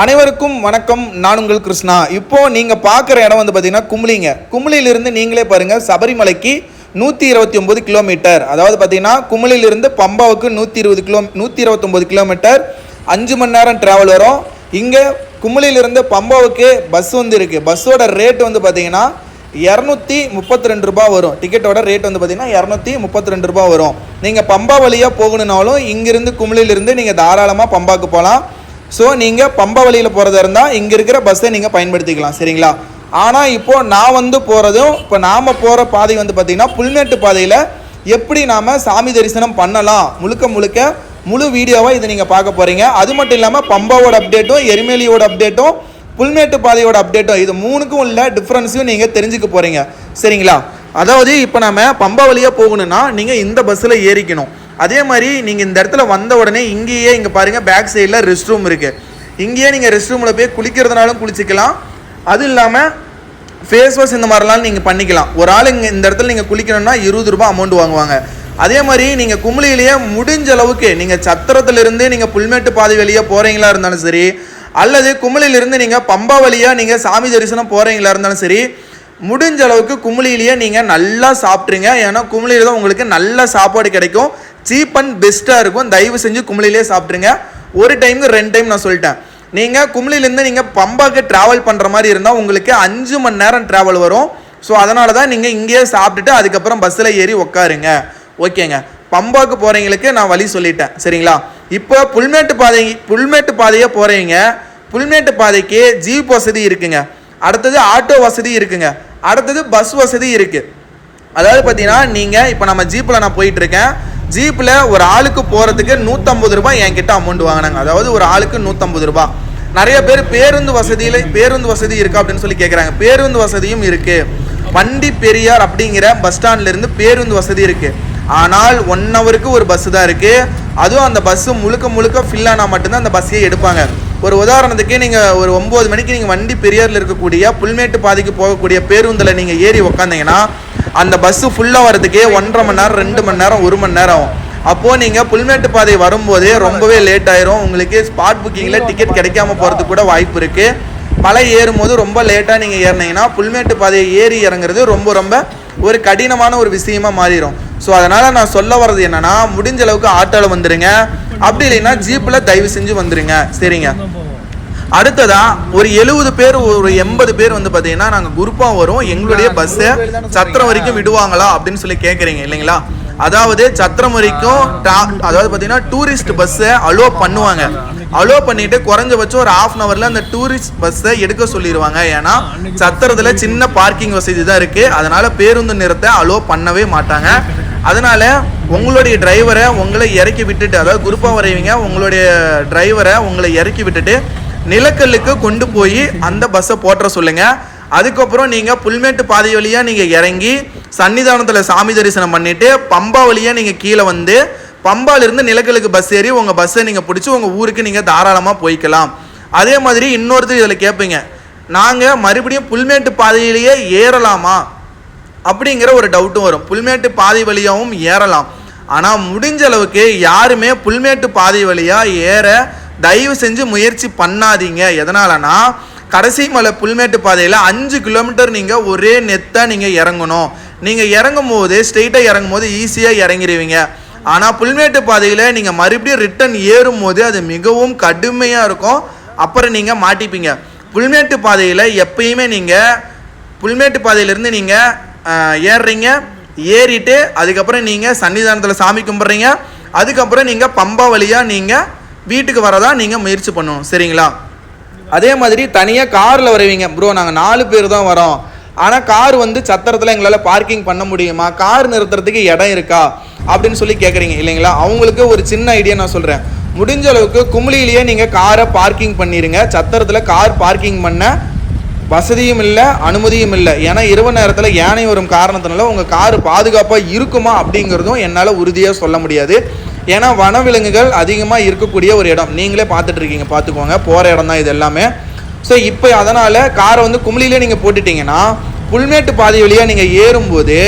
அனைவருக்கும் வணக்கம். நான் உங்கள் கிருஷ்ணா. இப்போ நீங்க பார்க்குற இடம் வந்து பார்த்தீங்கன்னா கும்ளிங்க கும்ளியிலிருந்து நீங்களே பாருங்க சபரிமலைக்கு நூற்றி இருபத்தி ஒம்பது கிலோமீட்டர். அதாவது பார்த்தீங்கன்னா கும்ளியிலிருந்து பம்பாவுக்கு நூற்றி இருபது கிலோ நூற்றி இருபத்தொம்பது கிலோமீட்டர். அஞ்சு மணி நேரம் டிராவல் வரும். இங்கே கும்ளியிலிருந்து பம்பாவுக்கு பஸ் வந்து இருக்குது பஸ்ஸோட ரேட் வந்து பார்த்தீங்கன்னா இரநூத்தி முப்பத்தி ரெண்டு ரூபாய் வரும். டிக்கெட்டோட ரேட் வந்து பார்த்தீங்கன்னா இரநூத்தி முப்பத்தி ரெண்டு ரூபாய் வரும். நீங்கள் பம்பா வழியாக போகணுன்னாலும் இங்கிருந்து கும்ளியிலிருந்து நீங்கள் தாராளமாக பம்பாவுக்கு போகலாம் ஸோ நீங்கள் பம்பா வழியில் போகிறதா இருந்தால் இங்கே இருக்கிற பஸ்ஸை நீங்கள் பயன்படுத்திக்கலாம் சரிங்களா? ஆனால் இப்போது நான் வந்து போகிறதும் இப்போ நாம் போகிற பாதை வந்து பார்த்திங்கன்னா புல்மேட்டு பாதையில் எப்படி நாம் சாமி தரிசனம் பண்ணலாம்? முழுக்க முழுக்க முழு வீடியோவாக இதை நீங்கள் பார்க்க போகிறீங்க அது மட்டும் இல்லாமல் பம்பாவோட அப்டேட்டும் எரிமேலியோட அப்டேட்டும் புல்மேட்டு பாதையோட அப்டேட்டும் இது மூணுக்கும் உள்ள டிஃப்ரென்ஸையும் நீங்கள் தெரிஞ்சுக்க போகிறீங்க சரிங்களா? அதாவது இப்போ நம்ம பம்பா வழியாக போகணுன்னா நீங்கள் இந்த பஸ்ஸில் ஏறிக்கணும். அதே மாதிரி நீங்கள் இந்த இடத்துல வந்த உடனே இங்கேயே இங்கே பாருங்கள் பேக் சைடில் ரெஸ்ட் ரூம் இருக்குது இங்கேயே நீங்கள் ரெஸ்ட் ரூமில் போய் குளிக்கிறதுனாலும் குளிச்சிக்கலாம். அது இல்லாமல் ஃபேஸ் வாஷ் இந்த மாதிரிலாம் நீங்கள் பண்ணிக்கலாம். ஒரு ஆள் இங்கே இந்த இடத்துல நீங்கள் குளிக்கணும்னா இருபது ரூபா அமௌண்ட் வாங்குவாங்க. அதே மாதிரி நீங்கள் கும்ளியிலேயே முடிஞ்ச அளவுக்கு நீங்கள் சத்திரத்துலேருந்து நீங்கள் புல்மேட்டு பாதை வழியாக போகிறீங்களா இருந்தாலும் சரி அல்லது கும்பலிலிருந்து நீங்கள் பம்பா வழியாக நீங்கள் சாமி தரிசனம் போகிறீங்களா இருந்தாலும் சரி முடிஞ்ச அளவுக்கு கும்பலிலேயே நீங்கள் நல்லா சாப்பிட்ருங்க ஏன்னா கும்பலியில் தான் உங்களுக்கு நல்ல சாப்பாடு கிடைக்கும். சீப் அண்ட் பெஸ்ட்டாக இருக்கும். தயவு செஞ்சு குமிழிலே சாப்பிட்ருங்க ஒரு டைமுக்கு ரெண்டு டைம் நான் சொல்லிட்டேன். நீங்கள் குமிழிலேருந்து நீங்கள் பம்பாக்கு ட்ராவல் பண்ணுற மாதிரி இருந்தால் உங்களுக்கு அஞ்சு மணி நேரம் ட்ராவல் வரும். ஸோ அதனால தான் நீங்கள் இங்கேயே சாப்பிட்டுட்டு அதுக்கப்புறம் பஸ்ஸில் ஏறி உட்காருங்க ஓகேங்க பம்பாக்கு போகிறவங்களுக்கு நான் வழி சொல்லிட்டேன். சரிங்களா? இப்போ புல்மேட்டு பாதை புல்மேட்டு பாதையாக போகிறீங்க புல்மேட்டு பாதைக்கு ஜீப் வசதி இருக்குங்க. அடுத்தது ஆட்டோ வசதி இருக்குங்க. அடுத்தது பஸ் வசதி இருக்குது அதாவது பார்த்தீங்கன்னா நீங்கள் இப்போ நம்ம ஜீப்பில் நான் போயிட்டு இருக்கேன் ஜீப்பில் ஒரு ஆளுக்கு போகிறதுக்கு நூற்றம்பது ரூபாய் என்கிட்ட அமௌண்ட் வாங்கினாங்க. அதாவது ஒரு ஆளுக்கு நூற்றம்பது ரூபாய். நிறைய பேர் பேருந்து வசதியில் பேருந்து வசதி இருக்கா அப்படின்னு சொல்லி கேட்குறாங்க பேருந்து வசதியும் இருக்குது வண்டி பெரியார் அப்படிங்கிற பஸ் ஸ்டாண்ட்லேருந்து பேருந்து வசதி இருக்குது ஆனால் ஒன் ஹவருக்கு ஒரு பஸ் தான் இருக்குது அதுவும் அந்த பஸ்ஸு முழுக்க முழுக்க ஃபில் ஆனால் மட்டும்தான் அந்த பஸ்ஸையே எடுப்பாங்க. ஒரு உதாரணத்துக்கு நீங்கள் ஒரு ஒம்பது மணிக்கு நீங்கள் வண்டி பெரியாரில் இருக்கக்கூடிய புல்மேட்டு பாதைக்கு போகக்கூடிய பேருந்தில் நீங்கள் ஏறி உக்காந்தீங்கன்னா அந்த பஸ்ஸு ஃபுல்லாக வரதுக்கே ஒன்றரை மணி நேரம் ரெண்டு மணி நேரம் ஒரு மணி நேரம் ஆகும். அப்போது நீங்கள் புல்மேட்டு பாதை வரும்போதே ரொம்பவே லேட் ஆயிரும். உங்களுக்கு ஸ்பாட் புக்கிங்கில் டிக்கெட் கிடைக்காம போகிறதுக்கு கூட வாய்ப்பு இருக்குது மலை ஏறும்போது ரொம்ப லேட்டாக நீங்கள் ஏறினீங்கன்னா புல்மேட்டு பாதையை ஏறி இறங்குறது ரொம்ப ரொம்ப ஒரு கடினமான ஒரு விஷயமா மாறிடும் ஸோ அதனால் நான் சொல்ல வர்றது என்னென்னா முடிஞ்ச அளவுக்கு ஆட்டோவில் வந்துடுங்க அப்படி இல்லைன்னா ஜீப்பில் தயவு செஞ்சு வந்துடுங்க சரிங்க? அடுத்ததா ஒரு எழுபது பேர் ஒரு எண்பது பேர் வந்து பார்த்தீங்கன்னா நாங்கள் குரூப்பாக வரும். எங்களுடைய பஸ்ஸை சத்திரம் வரைக்கும் விடுவாங்களா அப்படின்னு சொல்லி கேட்குறீங்க இல்லைங்களா? அதாவது சத்திரம் வரைக்கும் அதாவது பார்த்தீங்கன்னா டூரிஸ்ட் பஸ்ஸை அலோ பண்ணுவாங்க. அலோ பண்ணிட்டு குறைஞ்சபட்சம் ஒரு ஹாஃப் அன் அந்த டூரிஸ்ட் பஸ்ஸை எடுக்க சொல்லிடுவாங்க ஏன்னா சத்திரத்துல சின்ன பார்க்கிங் வசதி தான் இருக்கு. அதனால பேருந்து நிறுத்த அலோ பண்ணவே மாட்டாங்க. அதனால உங்களுடைய டிரைவரை உங்களை இறக்கி விட்டுட்டு அதாவது குரூப்பாக வரைவீங்க உங்களுடைய டிரைவரை உங்களை இறக்கி விட்டுட்டு நிலக்கல்லுக்கு கொண்டு போய் அந்த பஸ்ஸை போட்டுற சொல்லுங்க. அதுக்கப்புறம் நீங்கள் புல்மேட்டு பாதை வழியாக நீங்கள் இறங்கி சன்னிதானத்தில் சாமி தரிசனம் பண்ணிவிட்டு பம்பா வழியாக நீங்கள் கீழே வந்து பம்பாலிருந்து நிலக்கலுக்கு பஸ் ஏறி உங்கள் பஸ்ஸை நீங்கள் பிடிச்சி உங்கள் ஊருக்கு நீங்கள் தாராளமாக போய்க்கலாம். அதே மாதிரி இன்னொருத்தர் இதில் கேட்பீங்க நாங்கள் மறுபடியும் புல்மேட்டு பாதையிலேயே ஏறலாமா? அப்படிங்கிற ஒரு டவுட்டும் வரும். புல்மேட்டு பாதை வழியாகவும் ஏறலாம். ஆனால் முடிஞ்ச அளவுக்கு யாருமே புல்மேட்டு பாதை வழியாக ஏற தயவு செஞ்சு முயற்சி பண்ணாதீங்க. எதனாலனா கடைசி மலை புல்மேட்டு பாதையில் அஞ்சு கிலோமீட்டர் நீங்கள் ஒரே நெத்தாக நீங்கள் இறங்கணும். நீங்கள் இறங்கும் போது ஸ்ட்ரெயிட்டாக இறங்கும் போது ஈஸியாக இறங்கிடுவீங்க ஆனால் புல்மேட்டு பாதையில் நீங்கள் மறுபடியும் ரிட்டன் ஏறும் போது அது மிகவும் கடுமையாக இருக்கும். அப்புறம் நீங்கள் மாட்டிப்பீங்க. புல்மேட்டு பாதையில் எப்பயுமே நீங்கள் புல்மேட்டு பாதையிலேருந்து நீங்கள் ஏறுறீங்க. ஏறிட்டு அதுக்கப்புறம் நீங்கள் சன்னிதானத்தில் சாமி கும்பிட்றீங்க. அதுக்கப்புறம் நீங்கள் பம்பா வழியாக நீங்கள் வீட்டுக்கு வரதா நீங்கள் முயற்சி பண்ணணும் சரிங்களா? அதே மாதிரி தனியாக காரில் வருவீங்க. ப்ரோ நாங்கள் நாலு பேர் தான் வரோம். ஆனால் கார் வந்து சத்திரத்தில் எங்களால் பார்க்கிங் பண்ண முடியுமா? கார் நிறுத்துறதுக்கு இடம் இருக்கா? அப்படின்னு சொல்லி கேட்குறீங்க இல்லைங்களா? அவங்களுக்கு ஒரு சின்ன ஐடியா நான் சொல்கிறேன் முடிஞ்ச அளவுக்கு குமுளியிலேயே நீங்கள் காரை பார்க்கிங் பண்ணிடுங்க சத்திரத்தில் கார் பார்க்கிங் பண்ண வசதியும் இல்லை அனுமதியும் இல்லை. ஏன்னா இரவு நேரத்தில் யானை வரும் காரணத்தினால உங்கள் கார் பாதுகாப்பாக இருக்குமா அப்படிங்கிறதும் என்னால் உறுதியாக சொல்ல முடியாது. ஏன்னா வனவிலங்குகள் அதிகமாக இருக்கக்கூடிய ஒரு இடம். நீங்களே பார்த்துட்டு இருக்கீங்க பார்த்துக்கோங்க. போகிற இடம் தான் இது எல்லாமே. ஸோ இப்போ அதனால் காரை வந்து குமிழிலே நீங்கள் போட்டுட்டீங்கன்னா புல்மேட்டு பாதை வழியாக நீங்கள் ஏறும்போது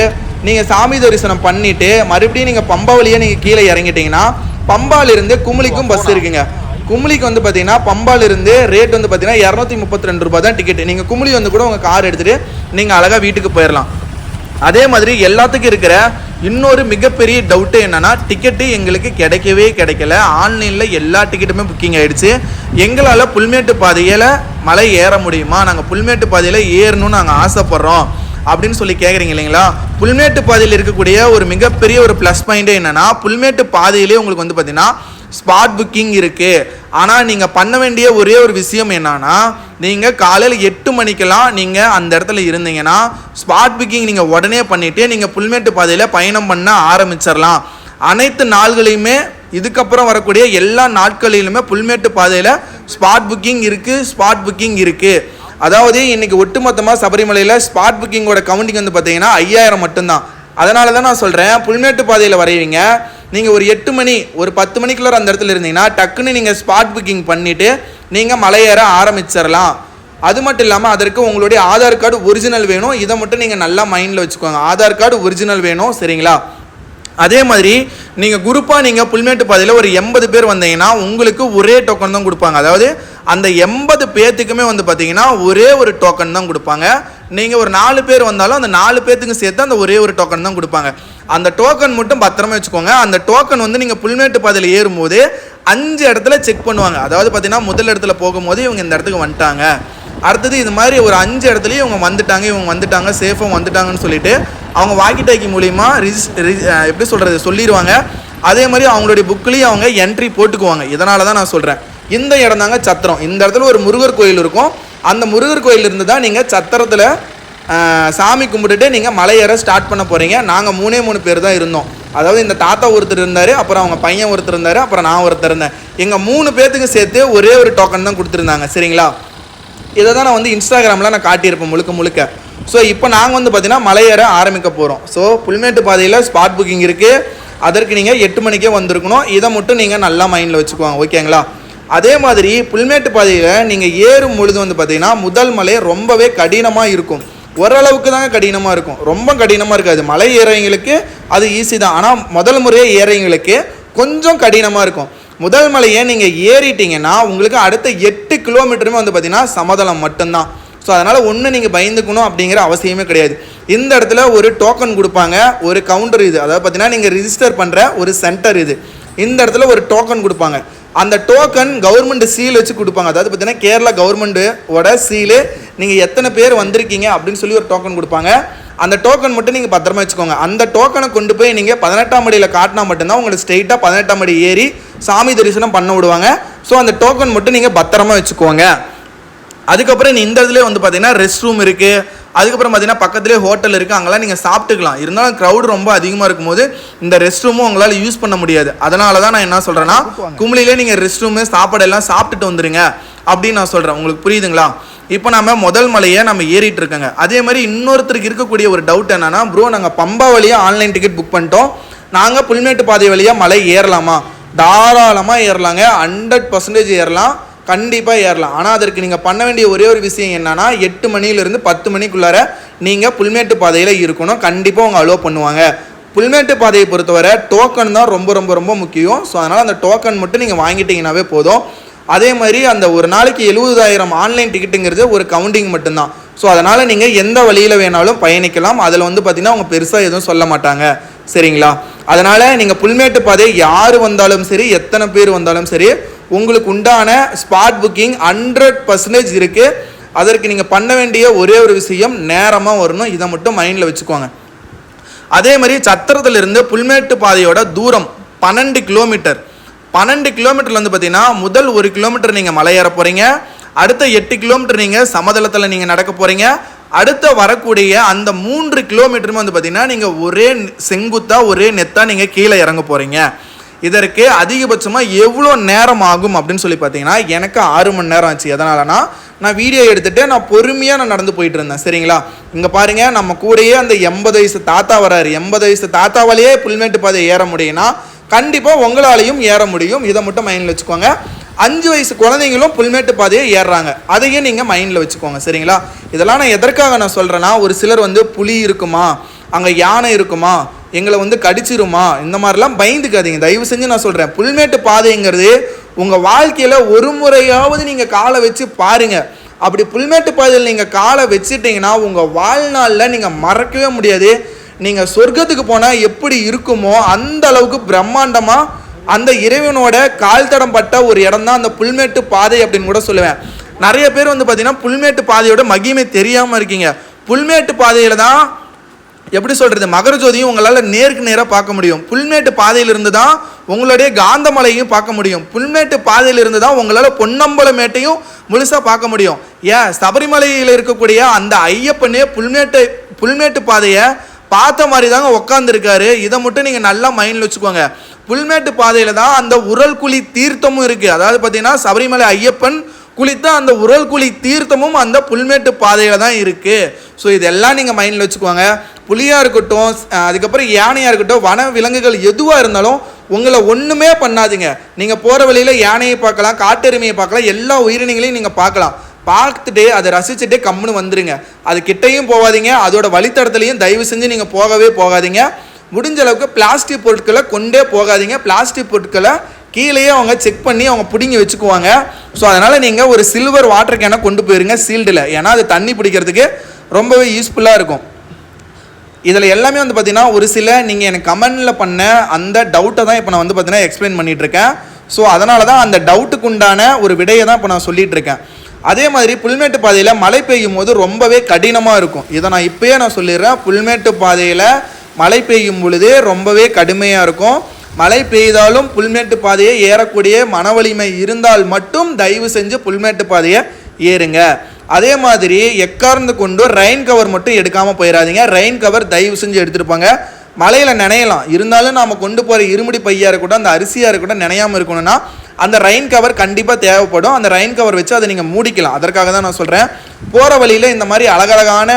நீங்கள் சாமி தரிசனம் பண்ணிவிட்டு மறுபடியும் நீங்கள் பம்பா வழியாக நீங்கள் கீழே இறங்கிட்டீங்கன்னா பம்பாலிருந்து குமிழிக்கும் பஸ் இருக்குங்க. கும்ளிக்கு வந்து பார்த்தீங்கன்னா பம்பாலிருந்து ரேட் வந்து பார்த்தீங்கன்னா இரநூத்தி முப்பத்தி ரெண்டு ரூபா தான் டிக்கெட் நீங்கள் கும்ளி வந்து கூட உங்கள் கார் எடுத்துகிட்டு நீங்கள் அழகாக வீட்டுக்கு போயிடலாம் அதே மாதிரி எல்லாத்துக்கும் இருக்கிற இன்னொரு மிகப்பெரிய டவுட்டு என்னன்னா டிக்கெட்டு எங்களுக்கு கிடைக்கவே கிடைக்கல. ஆன்லைனில் எல்லா டிக்கெட்டுமே புக்கிங் ஆகிடுச்சு எங்களால் புல்மேட்டு பாதையில் மலை ஏற முடியுமா? நாங்கள் புல்மேட்டு பாதையில் ஏறணும்னு நாங்கள் ஆசைப்பட்றோம். அப்படின்னு சொல்லி கேட்குறீங்க இல்லைங்களா? புல்மேட்டு பாதையில் இருக்கக்கூடிய ஒரு மிகப்பெரிய ஒரு ப்ளஸ் பாயிண்ட்டே என்னன்னா புல்மேட்டு பாதையிலே உங்களுக்கு வந்து பார்த்திங்கன்னா ஸ்பாட் புக்கிங் இருக்குது ஆனால் நீங்கள் பண்ண வேண்டிய ஒரே ஒரு விஷயம் என்னன்னா நீங்கள் காலையில் எட்டு மணிக்கெல்லாம் நீங்கள் அந்த இடத்துல இருந்தீங்கன்னா ஸ்பாட் புக்கிங் நீங்கள் உடனே பண்ணிவிட்டு நீங்கள் புல்மேட்டு பாதையில் பயணம் பண்ண ஆரம்பிச்சிடலாம் அனைத்து நாள்களையுமே இதுக்கப்புறம் வரக்கூடிய எல்லா நாட்களிலுமே புல்மேட்டு பாதையில் ஸ்பாட் புக்கிங் இருக்குது ஸ்பாட் புக்கிங் இருக்குது அதாவது இன்றைக்கி ஒட்டுமொத்தமாக சபரிமலையில் ஸ்பாட் புக்கிங்கோட கவுண்டிங் வந்து பார்த்தீங்கன்னா ஐயாயிரம் மட்டும்தான். அதனால தான் நான் சொல்கிறேன் புல்மேட்டு பாதையில் வரைவீங்க நீங்கள் ஒரு எட்டு மணி ஒரு பத்து மணிக்குள்ளே அந்த இடத்துல இருந்தீங்கன்னா டக்குன்னு நீங்கள் ஸ்பாட் புக்கிங் பண்ணிவிட்டு நீங்கள் மலையேற ஆரம்பிச்சிடலாம் அது மட்டும் இல்லாமல் அதற்கு உங்களுடைய ஆதார் கார்டு ஒரிஜினல் வேணும். இதை மட்டும் நீங்கள் நல்லா மைண்டில் வச்சுக்கோங்க. ஆதார் கார்டு ஒரிஜினல் வேணும் சரிங்களா? அதே மாதிரி நீங்கள் குரூப்பாக நீங்கள் புல்மேட்டு பாதையில் ஒரு எண்பது பேர் வந்தீங்கன்னா உங்களுக்கு ஒரே டோக்கன் தான் கொடுப்பாங்க. அதாவது அந்த எண்பது பேர்த்துக்குமே வந்து பார்த்தீங்கன்னா ஒரே ஒரு டோக்கன் தான் கொடுப்பாங்க. நீங்கள் ஒரு நாலு பேர் வந்தாலும் அந்த நாலு பேர்த்துக்கும் சேர்த்து அந்த ஒரே ஒரு டோக்கன் தான் கொடுப்பாங்க. அந்த டோக்கன் மட்டும் பத்திரமா வச்சுக்கோங்க. அந்த டோக்கன் வந்து நீங்கள் புல்மேட்டு பாதையில் ஏறும்போது அஞ்சு இடத்துல செக் பண்ணுவாங்க. அதாவது பார்த்தீங்கன்னா முதல் இடத்துல போகும்போது இவங்க இந்த இடத்துக்கு வந்துட்டாங்க. அடுத்தது இது மாதிரி ஒரு அஞ்சு இடத்துலையும் இவங்க வந்துட்டாங்க இவங்க வந்துட்டாங்க சேஃபாக வந்துட்டாங்கன்னு சொல்லிட்டு அவங்க வாக்கி டாக்கி மூலிமா ரிஜிஸ் எப்படி சொல்கிறது சொல்லிடுவாங்க அதே மாதிரி அவங்களுடைய புக்லேயும் அவங்க என்ட்ரி போட்டுக்குவாங்க. இதனால தான் நான் சொல்கிறேன் இந்த இடம் தாங்க சத்திரம். இந்த இடத்துல ஒரு முருகர் கோயில் இருக்கும். அந்த முருகர் கோயிலிருந்து தான் நீங்கள் சத்திரத்தில் சாமி கும்பிட்டுட்டு நீங்கள் மலையேற ஸ்டார்ட் பண்ண போகிறீங்க நாங்கள் மூணே மூணு பேர் தான் இருந்தோம். அதாவது இந்த தாத்தா ஒருத்தர் இருந்தார் அப்புறம் அவங்க பையன் ஒருத்தர் இருந்தார் அப்புறம் நான் ஒருத்தர் இருந்தேன். எங்கள் மூணு பேர்த்துக்கு சேர்த்து ஒரே ஒரு டோக்கன் தான் கொடுத்துருந்தாங்க. சரிங்களா? இதை தான் நான் வந்து இன்ஸ்டாகிராமில் நான் காட்டியிருப்பேன் முழுக்க முழுக்க. ஸோ இப்போ நாங்கள் வந்து பார்த்தீங்கன்னா மலையேற ஆரம்பிக்க போகிறோம் ஸோ புல்மேட்டு பாதையில் ஸ்பாட் புக்கிங் இருக்குது அதற்கு நீங்கள் எட்டு மணிக்கே வந்திருக்கணும். இதை மட்டும் நீங்கள் நல்லா மைண்டில் வச்சுக்குவாங்க ஓகேங்களா அதே மாதிரி புல்மேட்டு பாதையில் நீங்கள் ஏறும் பொழுது வந்து பார்த்தீங்கன்னா முதல் மலை ரொம்பவே கடினமாக இருக்கும். ஓரளவுக்கு தாங்க கடினமாக இருக்கும். ரொம்ப கடினமாக இருக்காது. மலை ஏறவங்களுக்கு அது ஈஸி தான். ஆனால் முதல் முறையே ஏறவங்களுக்கு கொஞ்சம் கடினமாக இருக்கும். முதல் மலையை நீங்கள் ஏறிட்டீங்கன்னா உங்களுக்கு அடுத்த எட்டு கிலோமீட்டருமே வந்து பார்த்தீங்கன்னா சமதளம் மட்டும்தான். ஸோ அதனால் ஒன்று நீங்கள் பயந்துக்கணும் அப்படிங்கிற அவசியமே கிடையாது. இந்த இடத்துல ஒரு டோக்கன் கொடுப்பாங்க. ஒரு கவுண்டர் இது. அதாவது பார்த்தீங்கன்னா நீங்கள் ரிஜிஸ்டர் பண்ணுற ஒரு சென்டர் இது. இந்த இடத்துல ஒரு டோக்கன் கொடுப்பாங்க. அந்த டோக்கன் கவர்மெண்ட் சீல் வச்சு கொடுப்பாங்க. அதாவது பார்த்தீங்கன்னா கேரளா கவர்மெண்ட்டோட சீலு நீங்கள் எத்தனை பேர் வந்திருக்கீங்க அப்படின்னு சொல்லி ஒரு டோக்கன் கொடுப்பாங்க. அந்த டோக்கன் மட்டும் நீங்கள் பத்திரமா வச்சுக்கோங்க. அந்த டோக்கனை கொண்டு போய் நீங்கள் பதினெட்டாம் அடியில் காட்டினா மட்டும்தான் உங்களுக்கு ஸ்ட்ரெயிட்டாக பதினெட்டாம் அடி ஏறி சாமி தரிசனம் பண்ண விடுவாங்க. ஸோ அந்த டோக்கன் மட்டும் நீங்கள் பத்திரமா வச்சுக்கோங்க. அதுக்கப்புறம் இந்த இதில் வந்து பார்த்தீங்கன்னா ரெஸ்ட் ரூம் இருக்குது அதுக்கப்புறம் பார்த்தீங்கன்னா பக்கத்துலேயே ஹோட்டல் இருக்குது அங்கெல்லாம் நீங்கள் சாப்பிட்டுக்கலாம். இருந்தாலும் க்ரௌட் ரொம்ப அதிகமாக இருக்கும்போது இந்த ரெஸ்ட் ரூமும் உங்களால் யூஸ் பண்ண முடியாது. அதனால தான் நான் என்ன சொல்கிறேன்னா கும்பலிலே நீங்கள் ரெஸ்ட் ரூமு சாப்பாடு எல்லாம் சாப்பிட்டுட்டு வந்துருங்க. அப்படின்னு நான் சொல்கிறேன் உங்களுக்கு புரியுதுங்களா? இப்போ நம்ம முதல் மலையை நம்ம ஏறிட்டு இருக்கோங்க. அதே மாதிரி இன்னொருத்தருக்கு இருக்கக்கூடிய ஒரு டவுட் என்னன்னா ப்ரோ நாங்கள் பம்பா வழியாக ஆன்லைன் டிக்கெட் புக் பண்ணிட்டோம். நாங்கள் புல்மேட்டு பாதை வழியாக மலை ஏறலாமா? தாராளமாக ஏறலாங்க. ஹண்ட்ரட் பர்சன்டேஜ் ஏறலாம். கண்டிப்பாக ஏறலாம். ஆனால் அதற்கு நீங்கள் பண்ண வேண்டிய ஒரே ஒரு விஷயம் என்னன்னா எட்டு மணியிலிருந்து பத்து மணிக்குள்ளார நீங்கள் புல்மேட்டு பாதையில் இருக்கணும். கண்டிப்பாக அவங்க அலோவ் பண்ணுவாங்க. புல்மேட்டு பாதையை பொறுத்தவரை டோக்கன் தான் ரொம்ப ரொம்ப ரொம்ப முக்கியம். ஸோ அதனால் அந்த டோக்கன் மட்டும் நீங்கள் வாங்கிட்டீங்கன்னாவே போதும். அதே மாதிரி அந்த ஒரு நாளைக்கு எழுபதாயிரம் ஆன்லைன் டிக்கெட்டுங்கிறது ஒரு கவுண்டிங் மட்டும்தான். ஸோ அதனால் நீங்கள் எந்த வழியில் வேணாலும் பயணிக்கலாம். அதில் வந்து பார்த்திங்கன்னா அவங்க பெருசாக எதுவும் சொல்ல மாட்டாங்க. சரிங்களா? அதனால் நீங்கள் புல்மேட்டு பாதை யார் வந்தாலும் சரி எத்தனை பேர் வந்தாலும் சரி உங்களுக்கு உண்டான ஸ்பாட் புக்கிங் ஹண்ட்ரட் பர்சன்டேஜ் இருக்குது அதற்கு நீங்கள் பண்ண வேண்டிய ஒரே ஒரு விஷயம் நேரமாக வரணும். இதை மட்டும் மைண்டில் வச்சுக்கோங்க. அதே மாதிரி சத்திரத்திலிருந்து புல்மேட்டு பாதையோட தூரம் பன்னெண்டு கிலோமீட்டர் பன்னெண்டு கிலோமீட்டர்ல வந்து பார்த்தீங்கன்னா முதல் ஒரு கிலோமீட்டர் நீங்கள் மலை ஏற போகிறீங்க அடுத்த எட்டு கிலோமீட்டர் நீங்கள் சமதளத்தில் நீங்கள் நடக்க போகிறீங்க அடுத்த வரக்கூடிய அந்த மூன்று கிலோமீட்டருமே வந்து பார்த்தீங்கன்னா நீங்கள் ஒரே செங்குத்தாக ஒரே நெத்தாக நீங்கள் கீழே இறங்க போகிறீங்க இதற்கு அதிகபட்சமாக எவ்வளோ நேரம் ஆகும் அப்படின்னு சொல்லி பார்த்தீங்கன்னா எனக்கு ஆறு மணி நேரம் ஆச்சு. எதனாலனா நான் வீடியோ எடுத்துகிட்டு நான் பொறுமையாக நான் நடந்து போயிட்டு இருந்தேன். சரிங்களா? இங்கே பாருங்கள் நம்ம கூடயே அந்த எண்பது வயசு தாத்தா வராரு. எண்பது வயசு தாத்தாவாலேயே புல்மேட்டு பாதை ஏற முடியும்னா கண்டிப்பாக உங்களாலையும் ஏற முடியும். இதை மட்டும் மைண்டில் வச்சுக்கோங்க. அஞ்சு வயசு குழந்தைங்களும் புல்மேட்டு பாதையை ஏறுறாங்க. அதையும் நீங்கள் மைண்டில் வச்சுக்கோங்க சரிங்களா? இதெல்லாம் நான் எதற்காக நான் சொல்கிறேன்னா ஒரு சிலர் வந்து புலி இருக்குமா அங்கே யானை இருக்குமா எங்களை வந்து கடிச்சிருமா இந்த மாதிரிலாம் பயந்துக்காதீங்க. தயவு செஞ்சு நான் சொல்கிறேன் புல்மேட்டு பாதைங்கிறது உங்கள் வாழ்க்கையில் ஒரு முறையாவது நீங்கள் காலை வச்சு பாருங்கள் அப்படி புல்மேட்டு பாதையில் நீங்கள் காலை வச்சுட்டிங்கன்னா உங்கள் வாழ்நாளில் நீங்கள் மறக்கவே முடியாது. நீங்கள் சொர்க்கத்துக்கு போனால் எப்படி இருக்குமோ அந்த அளவுக்கு பிரம்மாண்டமாக அந்த இறைவனோட கால் தடம் பட்ட ஒரு இடம் தான் அந்த புல்மேட்டு பாதை அப்படின்னு கூட சொல்லுவேன். நிறைய பேர் வந்து பார்த்தீங்கன்னா புல்மேட்டு பாதையோட மகிமை தெரியாமல் இருக்கீங்க. புல்மேட்டு பாதையில் தான் எப்படி சொல்கிறது மகரஜோதியும் உங்களால் நேருக்கு நேராக பார்க்க முடியும். புல்மேட்டு பாதையிலிருந்து தான் உங்களுடைய காந்தமலையும் பார்க்க முடியும். புல்மேட்டு பாதையிலிருந்து தான் உங்களால் பொன்னம்பலமேட்டையும் முழுசாக பார்க்க முடியும். ஏன்? சபரிமலையில் இருக்கக்கூடிய அந்த ஐயப்பனே புல்மேட்டு புல்மேட்டு பாதையை பார்த்த மாதிரி தாங்க உட்காந்துருக்காரு இதை மட்டும் நீங்கள் நல்லா மைண்டில் வச்சுக்கோங்க. புல்மேட்டு பாதையில் தான் அந்த உரல் குழி தீர்த்தமும் இருக்குது அதாவது பார்த்தீங்கன்னா சபரிமலை ஐயப்பன் குளித்த அந்த உரல் குழி தீர்த்தமும் அந்த புல்மேட்டு பாதையில் தான் இருக்குது ஸோ இதெல்லாம் நீங்கள் மைண்டில் வச்சுக்கோங்க. புலியாக இருக்கட்டும் அதுக்கப்புறம் யானையாக இருக்கட்டும் வன விலங்குகள் எதுவாக இருந்தாலும் உங்களை ஒன்றுமே பண்ணாதீங்க. நீங்கள் போகிற வழியில் யானையை பார்க்கலாம் காட்டெருமையை பார்க்கலாம் எல்லா உயிரினங்களையும் நீங்கள் பார்க்கலாம். பார்த்துட்டு அதை ரசிச்சுட்டு கம்முன்னு வந்துடுங்க அது கிட்டையும் போகாதீங்க அதோட வழித்தடத்துலையும் தயவு செஞ்சு நீங்கள் போகவே போகாதீங்க. முடிஞ்ச அளவுக்கு பிளாஸ்டிக் பொருட்களை கொண்டே போகாதீங்க. பிளாஸ்டிக் பொருட்களை கீழேயே அவங்க செக் பண்ணி அவங்க பிடுங்கி வச்சுக்குவாங்க. ஸோ அதனால் நீங்கள் ஒரு சில்வர் வாட்டர் கேனை கொண்டு போயிருங்க சீல்டில் ஏன்னா அது தண்ணி பிடிக்கிறதுக்கு ரொம்பவே யூஸ்ஃபுல்லாக இருக்கும். இதில் எல்லாமே வந்து பார்த்திங்கன்னா ஒரு சில நீங்கள் எனக்கு கமெண்டில் பண்ண அந்த டவுட்டை தான் இப்போ நான் வந்து பார்த்தீங்கன்னா எக்ஸ்பிளைன் பண்ணிகிட்ருக்கேன் ஸோ அதனால தான் அந்த டவுட்டுக்கு உண்டான ஒரு விடையை தான் இப்போ நான் சொல்லிகிட்ருக்கேன் இருக்கேன். அதே மாதிரி புல்மேட்டு பாதையில் மழை பெய்யும் போது ரொம்பவே கடினமாக இருக்கும். இதை நான் இப்பயே நான் சொல்லிடுறேன். புல்மேட்டு பாதையில் மழை பெய்யும் பொழுது ரொம்பவே கடுமையாக இருக்கும். மழை பெய்தாலும் புல்மேட்டு பாதையை ஏறக்கூடிய மனவலிமை இருந்தால் மட்டும் தயவு செஞ்சு புல்மேட்டு பாதையை ஏறுங்க. அதே மாதிரி எக்கார்ந்து கொண்டு ரெயின் கவர் மட்டும் எடுக்காமல் போயிடாதீங்க. ரெயின் கவர் தயவு செஞ்சு எடுத்துருப்பாங்க மழையில் நினையலாம். இருந்தாலும் நாம் கொண்டு போகிற இருமுடி பையாக இருக்கட்டும் அந்த அரிசியாக இருக்கட்டும் நினையாமல் இருக்கணும்னா அந்த ரெயின் கவர் கண்டிப்பாக தேவைப்படும். அந்த ரெயின் கவர் வச்சு அதை நீங்கள் மூடிக்கலாம். அதற்காக தான் நான் சொல்கிறேன் போகிற வழியில் இந்த மாதிரி அழகழகான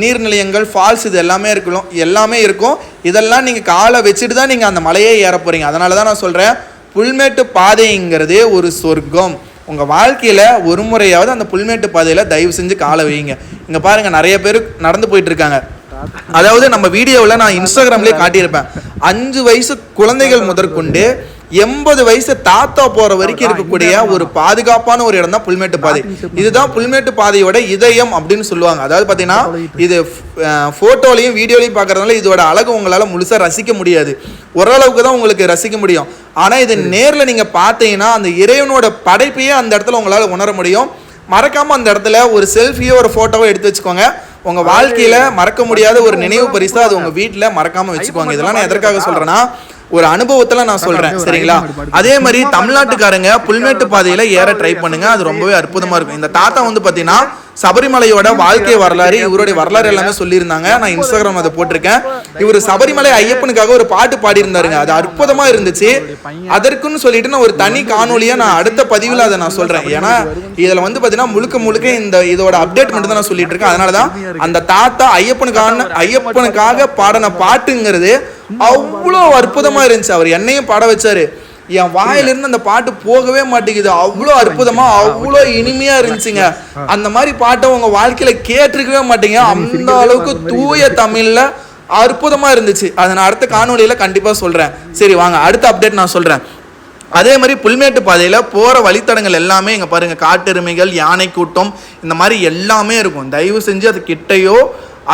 நீர்நிலையங்கள் ஃபால்ஸ் இது எல்லாமே இருக்கணும் எல்லாமே இருக்கும். இதெல்லாம் நீங்கள் காலை வச்சுட்டு தான் நீங்கள் அந்த மலையே ஏற போகிறீங்க அதனால தான் நான் சொல்கிறேன் புல்மேட்டு பாதைங்கிறது ஒரு சொர்க்கம். உங்கள் வாழ்க்கையில் ஒரு முறையாவது அந்த புல்மேட்டு பாதையில் தயவு செஞ்சு காலை வைங்க இங்கே பாருங்கள் நிறைய பேர் நடந்து போயிட்டுருக்காங்க. அதாவது நம்ம வீடியோவில் நான் இன்ஸ்டாகிராம்லேயே காட்டியிருப்பேன். அஞ்சு வயசு குழந்தைகள் முதற்கொண்டு எண்பது வயசு தாத்தா போற வரைக்கும் இருக்கக்கூடிய ஒரு பாதுகாப்பான ஒரு இடம் தான் புல்மேட்டு பாதை. இதுதான் புல்மேட்டு பாதையோட இதயம் அப்படின்னு சொல்லுவாங்க. அதாவது பார்த்தீங்கன்னா இது ஃபோட்டோலையும் வீடியோலையும் பார்க்கறதுனால இதோட அழகு உங்களால் முழுசாக ரசிக்க முடியாது. ஓரளவுக்கு தான் உங்களுக்கு ரசிக்க முடியும். ஆனால் இது நேரில் நீங்கள் பார்த்தீங்கன்னா அந்த இறைவனோட படைப்பையே அந்த இடத்துல உங்களால் உணர முடியும். மறக்காம அந்த இடத்துல ஒரு செல்ஃபியோ ஒரு ஃபோட்டோவோ எடுத்து வச்சுக்கோங்க. உங்க வாழ்க்கையில மறக்க முடியாத ஒரு நினைவு பரிசா அது உங்க வீட்ல மறக்காம வச்சுக்கோங்க. இதெல்லாம் நான் எதற்காக சொல்றேன்னா ஒரு அனுபவத்துல நான் சொல்றேன் சரிங்களா? அதே மாதிரி தமிழ்நாட்டுக்காரங்க புல்மேட்டு பாதையில ஏற ட்ரை பண்ணுங்க அது ரொம்பவே அற்புதமா இருக்கும். இந்த தாத்தா வந்து பாத்தீங்கன்னா சபரிமலையோட வாழ்க்கை வரலாறு இவருடைய வரலாறு எல்லாமே சொல்லியிருந்தாங்க. நான் இன்ஸ்டாகிராம் அதை போட்டிருக்கேன். இவர் சபரிமலை ஐயப்பனுக்காக ஒரு பாட்டு பாடியிருந்தாருங்க. அது அற்புதமா இருந்துச்சு. அதற்குன்னு சொல்லிட்டு நான் ஒரு தனி காணொலியா நான் அடுத்த பதிவில் அதை நான் சொல்றேன். ஏன்னா இதுல வந்து பாத்தீங்கன்னா முழுக்க முழுக்க இந்த இதோட அப்டேட் மட்டும் தான் நான் சொல்லிட்டு இருக்கேன் அதனாலதான் அந்த தாத்தா ஐயப்பனுக்கான ஐயப்பனுக்காக பாடின பாட்டுங்கிறது அவ்வளோ அற்புதமா இருந்துச்சு. அவர் என்னையும் பாட வச்சாரு. என் வாயிலிருந்து அந்த பாட்டு போகவே மாட்டேங்குது. அவ்வளோ அற்புதமா அவ்வளோ இனிமையா இருந்துச்சுங்க. அந்த மாதிரி பாட்டை உங்க வாழ்க்கையில கேட்டிருக்கவே மாட்டீங்க. அந்த அளவுக்கு தூய தமிழ்ல அற்புதமா இருந்துச்சு. அதை நான் அடுத்த காணொலியில கண்டிப்பா சொல்றேன். சரி வாங்க. அடுத்த அப்டேட் நான் சொல்றேன். அதே மாதிரி புல்மேட்டு பாதையில் போகிற வழித்தடங்கள் எல்லாமே இங்கே பாருங்கள் காட்டெருமைகள் யானை கூட்டம் இந்த மாதிரி எல்லாமே இருக்கும். தயவு செஞ்சு அது கிட்டையோ